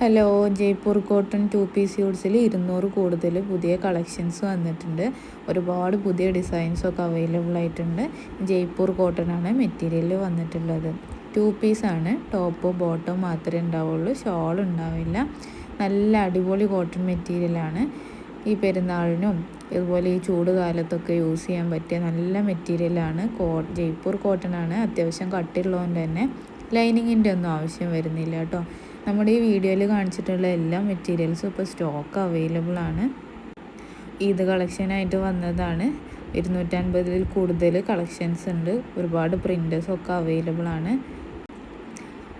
Hello Jaipur cotton two piece ഓഡ്സിൽ ഇരുന്നൂറ് കൂടുതൽ പുതിയ കളക്ഷൻസ് വന്നിട്ടുണ്ട്. ഒരുപാട് പുതിയ ഡിസൈൻസൊക്കെ അവൈലബിൾ ആയിട്ടുണ്ട്. ജയ്പൂർ കോട്ടൺ ആണ് മെറ്റീരിയൽ വന്നിട്ടുള്ളത്. ടു പീസാണ് ടോപ്പ് ബോട്ടം മാത്രമേ ഉണ്ടാവുള്ളൂ. ഷോൾ ഉണ്ടാവില്ല. നല്ല അടിപൊളി കോട്ടൺ മെറ്റീരിയലാണ് ഈ പെരുന്നാളിനും ഇതുപോലെ ഈ ചൂട് കാലത്തൊക്കെ യൂസ് ചെയ്യാൻ പറ്റിയ നല്ല മെറ്റീരിയലാണ് കോ ജയ്പൂർ കോട്ടൺ ആണ്. അത്യാവശ്യം കട്ടിയുള്ളതുകൊണ്ട് തന്നെ ലൈനിങ്ങിന്റെ ഒന്നും ആവശ്യം വരുന്നില്ല കേട്ടോ. നമ്മുടെ ഈ വീഡിയോയിൽ കാണിച്ചിട്ടുള്ള എല്ലാ മെറ്റീരിയൽസും ഇപ്പോൾ സ്റ്റോക്ക് അവൈലബിൾ ആണ്. ഈദ് കളക്ഷനായിട്ട് വന്നതാണ്. ഇരുന്നൂറ്റൻപതിൽ കൂടുതൽ കളക്ഷൻസ് ഉണ്ട്. ഒരുപാട് പ്രിന്റേഴ്സൊക്കെ അവൈലബിൾ ആണ്.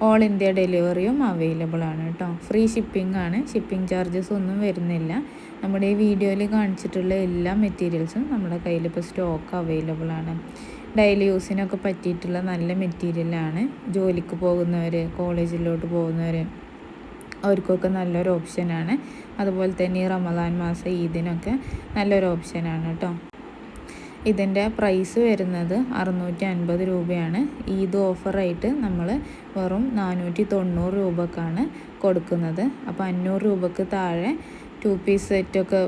ഓൾ ഇന്ത്യ ഡെലിവറിയും അവൈലബിൾ ആണ് കേട്ടോ ഫ്രീ ഷിപ്പിംഗ് ആണ്. ഷിപ്പിംഗ് ചാർജസ് ഒന്നും വരുന്നില്ല. നമ്മുടെ ഈ വീഡിയോയിൽ കാണിച്ചിട്ടുള്ള എല്ലാ മെറ്റീരിയൽസും നമ്മുടെ കയ്യിൽ ഇപ്പോൾ സ്റ്റോക്ക് അവൈലബിൾ ആണ്. ഡെയിലി യൂസിനൊക്കെ പറ്റിയിട്ടുള്ള നല്ല മെറ്റീരിയലാണ്. ജോലിക്ക് പോകുന്നവർ കോളേജിലോട്ട് പോകുന്നവർ അവർക്കൊക്കെ നല്ലൊരു ഓപ്ഷനാണ്. അതുപോലെ തന്നെ ഈ റമദാൻ മാസം ഈദിനൊക്കെ നല്ലൊരു ഓപ്ഷനാണ് കേട്ടോ. ഇതിന്റെ പ്രൈസ് വരുന്നത് അറുന്നൂറ്റി അൻപത് രൂപയാണ്. ഈദ് ഓഫറായിട്ട് നമ്മൾ വെറും നാനൂറ്റി തൊണ്ണൂറ് രൂപക്കാണ് കൊടുക്കുന്നത്. അപ്പോൾ അഞ്ഞൂറ് രൂപക്ക് താഴെ ടു പീസ് സെറ്റൊക്കെ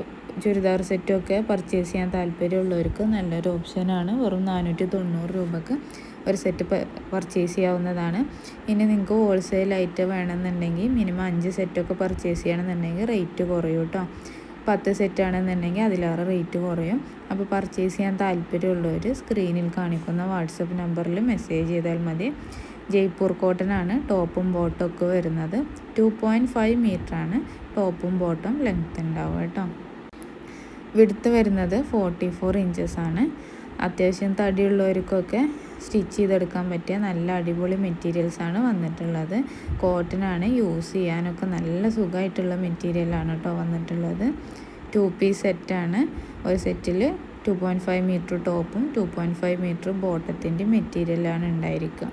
ചുരിദാർ സെറ്റൊക്കെ പർച്ചേസ് ചെയ്യാൻ താല്പര്യമുള്ളവർക്ക് നല്ലൊരു ഓപ്ഷനാണ് വെറും നാനൂറ്റി തൊണ്ണൂറ് രൂപക്ക് ഒരു സെറ്റ് പർച്ചേസ് ചെയ്യാവുന്നതാണ്. ഇനി നിങ്ങൾക്ക് ഹോൾസെയിലായിട്ട് വേണമെന്നുണ്ടെങ്കിൽ മിനിമം അഞ്ച് സെറ്റൊക്കെ പർച്ചേസ് ചെയ്യണമെന്നുണ്ടെങ്കിൽ റേറ്റ് കുറയും കേട്ടോ പത്ത് സെറ്റാണെന്നുണ്ടെങ്കിൽ അതിലേറെ റേറ്റ് കുറയും. അപ്പോൾ പർച്ചേസ് ചെയ്യാൻ താല്പര്യമുള്ളവർ സ്ക്രീനിൽ കാണിക്കുന്ന വാട്സപ്പ് നമ്പറിൽ മെസ്സേജ് ചെയ്താൽ മതി. ജയ്പൂർ കോട്ടൺ ആണ് ടോപ്പും ബോട്ടും ഒക്കെ വരുന്നത്. ടു പോയിന്റ് ഫൈവ് മീറ്ററാണ് ടോപ്പും ബോട്ടും ലെങ്ത് ഉണ്ടാവുക കേട്ടോ വിടുത്ത് വരുന്നത് ഫോർട്ടി ഫോർ ഇഞ്ചസ് ആണ്. അത്യാവശ്യം തടിയുള്ളവർക്കൊക്കെ സ്റ്റിച്ച് ചെയ്തെടുക്കാൻ പറ്റിയ നല്ല അടിപൊളി മെറ്റീരിയൽസ് ആണ് വന്നിട്ടുള്ളത്. കോട്ടൺ ആണ് യൂസ് ചെയ്യാനൊക്കെ നല്ല സുഖമായിട്ടുള്ള മെറ്റീരിയലാണ് കേട്ടോ വന്നിട്ടുള്ളത്. ടു പീസ് സെറ്റാണ് ഒരു സെറ്റിൽ ടു പോയിന്റ് ഫൈവ് മീറ്റർ ടോപ്പും ടു പോയിന്റ് ഫൈവ് മീറ്റർ ബോട്ടത്തിന്റെ മെറ്റീരിയലാണ് ഉണ്ടായിരിക്കുക.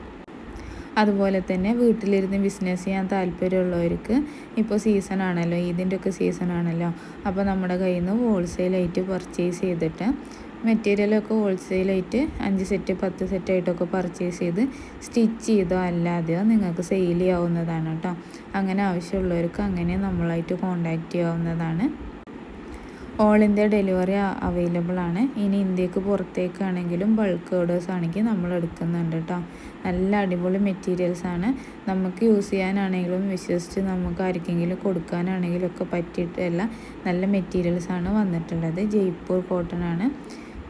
അതുപോലെ തന്നെ വീട്ടിലിരുന്ന് ബിസിനസ് ചെയ്യാൻ താല്പര്യമുള്ളവർക്ക് ഇപ്പോൾ സീസൺ ആണല്ലോ ഈദിന്റെയൊക്കെ സീസൺ ആണല്ലോ. അപ്പോൾ നമ്മുടെ കയ്യിൽ നിന്ന് ഹോൾസെയിലായിട്ട് പർച്ചേസ് ചെയ്തിട്ട് മെറ്റീരിയലൊക്കെ ഹോൾസെയിലായിട്ട് അഞ്ച് സെറ്റ് പത്ത് സെറ്റായിട്ടൊക്കെ പർച്ചേസ് ചെയ്ത് സ്റ്റിച്ച് ചെയ്തോ അല്ലാതെയോ നിങ്ങൾക്ക് സെയിൽ ചെയ്യാവുന്നതാണ് കേട്ടോ. അങ്ങനെ ആവശ്യമുള്ളവർക്ക് അങ്ങനെ നമ്മളായിട്ട് കോണ്ടാക്റ്റ് ചെയ്യാവുന്നതാണ്. ഓൾ ഇന്ത്യ ഡെലിവറി അവൈലബിൾ ആണ്. ഇനി ഇന്ത്യയ്ക്ക് പുറത്തേക്കാണെങ്കിലും ബൾക്ക് ഓർഡേഴ്സ് ആണെങ്കിൽ നമ്മൾ എടുക്കുന്നുണ്ട് കേട്ടോ നല്ല അടിപൊളി മെറ്റീരിയൽസ് ആണ്. നമുക്ക് യൂസ് ചെയ്യാനാണെങ്കിലും വിശ്വസിച്ച് നമുക്ക് ആർക്കെങ്കിലും കൊടുക്കാനാണെങ്കിലും ഒക്കെ പറ്റിയിട്ടല്ല നല്ല മെറ്റീരിയൽസ് ആണ് വന്നിട്ടുള്ളത്. ജയ്പൂർ കോട്ടൺ ആണ്.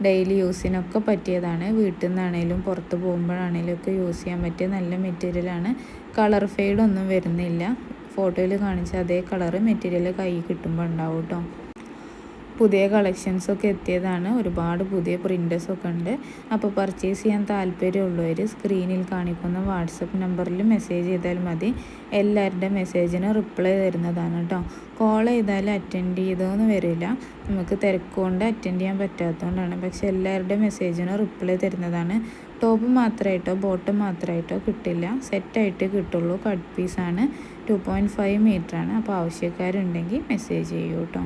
ഡെയിലി യൂസിനൊക്കെ പറ്റിയതാണ്. വീട്ടിൽ നിന്നാണേലും പുറത്ത് പോകുമ്പോഴാണേലും ഒക്കെ യൂസ് ചെയ്യാൻ പറ്റിയ നല്ല മെറ്റീരിയലാണ് കളർ ഫെയ്ഡ് ഒന്നും വരുന്നില്ല. ഫോട്ടോയിൽ കാണിച്ച അതേ കളറ് മെറ്റീരിയൽ കൈ കിട്ടുമ്പോൾ ഉണ്ടാവും കേട്ടോ പുതിയ കളക്ഷൻസൊക്കെ എത്തിയതാണ്. ഒരുപാട് പുതിയ പ്രിന്റേഴ്സൊക്കെ ഉണ്ട്. അപ്പോൾ പർച്ചേസ് ചെയ്യാൻ താല്പര്യമുള്ളവർ സ്ക്രീനിൽ കാണിക്കുന്ന വാട്സപ്പ് നമ്പറിൽ മെസ്സേജ് ചെയ്താൽ മതി. എല്ലാവരുടെ മെസ്സേജിന് റിപ്ലൈ തരുന്നതാണ് കേട്ടോ കോൾ ചെയ്താൽ അറ്റൻഡ് ചെയ്തോന്ന് വരില്ല. നമുക്ക് തിരക്കുകൊണ്ട് അറ്റൻഡ് ചെയ്യാൻ പറ്റാത്തതുകൊണ്ടാണ് പക്ഷെ എല്ലാവരുടെ മെസ്സേജിന് റിപ്ലൈ തരുന്നതാണ്. ടോപ്പ് മാത്രമായിട്ടോ ബോട്ടം മാത്രമായിട്ടോ കിട്ടില്ല. സെറ്റായിട്ട് കിട്ടുള്ളൂ. കട്ട് പീസാണ് ടു പോയിന്റ് ഫൈവ് മീറ്ററാണ് അപ്പോൾ ആവശ്യക്കാരുണ്ടെങ്കിൽ മെസ്സേജ് ചെയ്യൂ കേട്ടോ